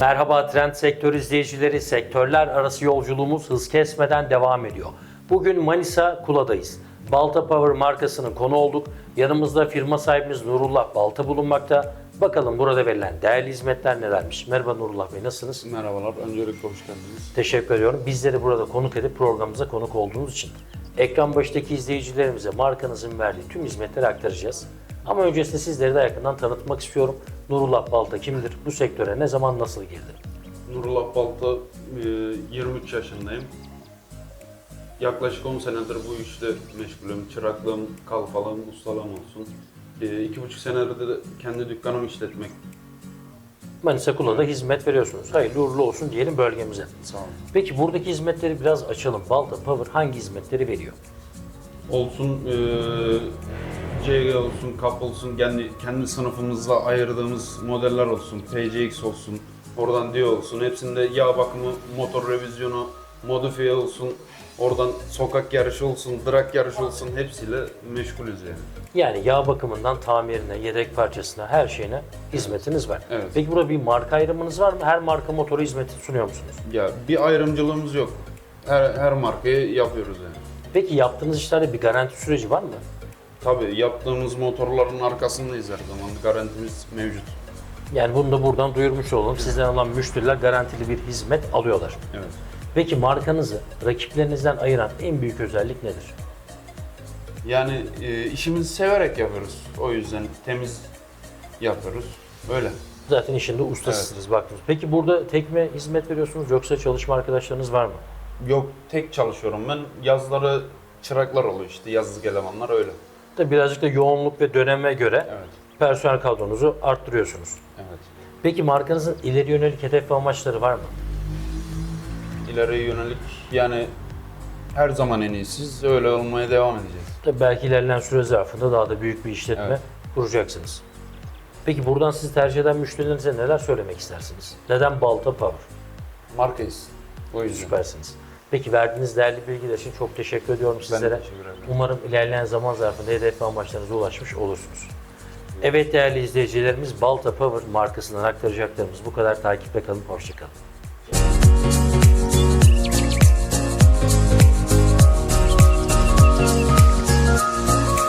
Merhaba Trend Sektör izleyicileri. Sektörler arası yolculuğumuz hız kesmeden devam ediyor. Bugün Manisa Kula'dayız. Balta Power markasının konu olduk. Yanımızda firma sahibimiz Nurullah Balta bulunmakta. Bakalım burada verilen değerli hizmetler nelermiş? Merhaba Nurullah Bey nasılsınız? Merhabalar, öncelikle hoş geldiniz. Teşekkür ediyorum. Bizleri burada konuk edip programımıza konuk olduğunuz için. Ekran başındaki izleyicilerimize markanızın verdiği tüm hizmetleri aktaracağız. Ama öncesinde sizleri de yakından tanıtmak istiyorum. Nurullah Balta kimdir? Bu sektöre ne zaman nasıl girdi? Nurullah Balta, e, 23 yaşındayım. Yaklaşık 10 senedir bu işte meşgulüm. Çıraklığım, kalfalığım, ustalığım olsun. E, iki buçuk senedir de kendi dükkanımı işletmek. Manisa Kula'da hizmet veriyorsunuz. Hayırlı uğurlu olsun diyelim bölgemize. Sağ olun. Peki buradaki hizmetleri biraz açalım. Balta Power hangi hizmetleri veriyor? Olsun, e, CG olsun, KAP olsun, kendi, kendi sınıfımızda ayırdığımız modeller olsun, PCX olsun, oradan Dio olsun. Hepsinde yağ bakımı, motor revizyonu, modifiye olsun, oradan sokak yarışı olsun, drag yarışı olsun hepsiyle meşgulüz yani. Yani yağ bakımından tamirine, yedek parçasına, her şeyine hizmetiniz var. Evet. Peki burada bir marka ayrımınız var mı? Her marka motoru hizmeti sunuyor musunuz? Ya bir ayrımcılığımız yok. Her, her markayı yapıyoruz yani. Peki yaptığınız işlerde bir garanti süreci var mı? Tabii yaptığımız motorların arkasındayız her zaman. Garantimiz mevcut. Yani bunu da buradan duyurmuş olalım. Sizden alan müşteriler garantili bir hizmet alıyorlar. Evet. Peki markanızı rakiplerinizden ayıran en büyük özellik nedir? Yani e, işimizi severek yapıyoruz. O yüzden temiz yapıyoruz. Öyle. Zaten işinde ustasısınız baktınız. Peki burada tek mi hizmet veriyorsunuz yoksa çalışma arkadaşlarınız var mı? Yok tek çalışıyorum ben. Yazları çıraklar oluyor işte yazlık elemanlar öyle. Tabii birazcık da yoğunluk ve döneme göre Evet. personel kadronuzu arttırıyorsunuz. Evet. Peki markanızın ileri yönelik hedef ve amaçları var mı? İleriye yönelik yani her zaman en iyisiz. Öyle olmaya devam edeceğiz. Tabii belki ilerleyen süre zarfında daha da büyük bir işletme Evet. kuracaksınız. Peki buradan sizi tercih eden müşterilerinize neler söylemek istersiniz? Neden Balta Power? Markayız. O yüzden. Süpersiniz. Peki verdiğiniz değerli bilgiler için çok teşekkür ediyorum sizlere. teşekkür ederim. Umarım ilerleyen zaman zarfında hedef ve amaçlarınıza ulaşmış olursunuz. Evet değerli izleyicilerimiz Balta Power markasından aktaracaklarımız bu kadar. Takipte kalın, hoşçakalın.